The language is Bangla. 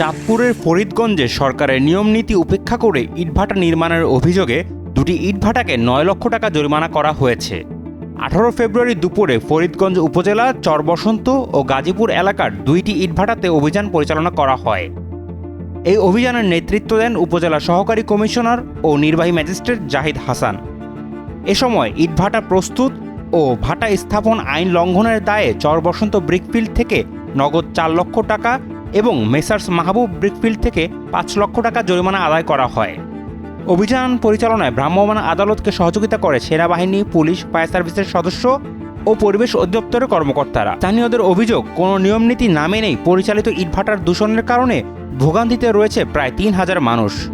চাঁদপুরের ফরিদগঞ্জে সরকারের নিয়মনীতি উপেক্ষা করে ইটভাটা নির্মাণের অভিযোগে দুটি ইটভাটাকে নয় লক্ষ টাকা জরিমানা করা হয়েছে। আঠারো ফেব্রুয়ারি দুপুরে ফরিদগঞ্জ উপজেলা, চরবসন্ত ও গাজীপুর এলাকার দুইটি ইটভাটাতে অভিযান পরিচালনা করা হয়। এই অভিযানের নেতৃত্ব দেন উপজেলা সহকারী কমিশনার ও নির্বাহী ম্যাজিস্ট্রেট জাহিদ হাসান। এ সময় ইটভাটা প্রস্তুত ও ভাটা স্থাপন আইন লঙ্ঘনের দায়ে চরবসন্ত ব্রিকফিল্ড থেকে নগদ চার লক্ষ টাকা এবং মেসার্স মাহবুব ব্রিকফিল্ড থেকে পাঁচ লক্ষ টাকা জরিমানা আদায় করা হয়। অভিযান পরিচালনায় ভ্রাম্যমাণ আদালতকে সহযোগিতা করে সেনাবাহিনী, পুলিশ, ফায়ার সার্ভিসের সদস্য ও পরিবেশ অধিদপ্তরের কর্মকর্তারা। স্থানীয়দের অভিযোগ, কোনো নিয়মনীতি না মেনেই পরিচালিত ইটভাটার দূষণের কারণে ভোগান্তিতে রয়েছে প্রায় তিন হাজার মানুষ।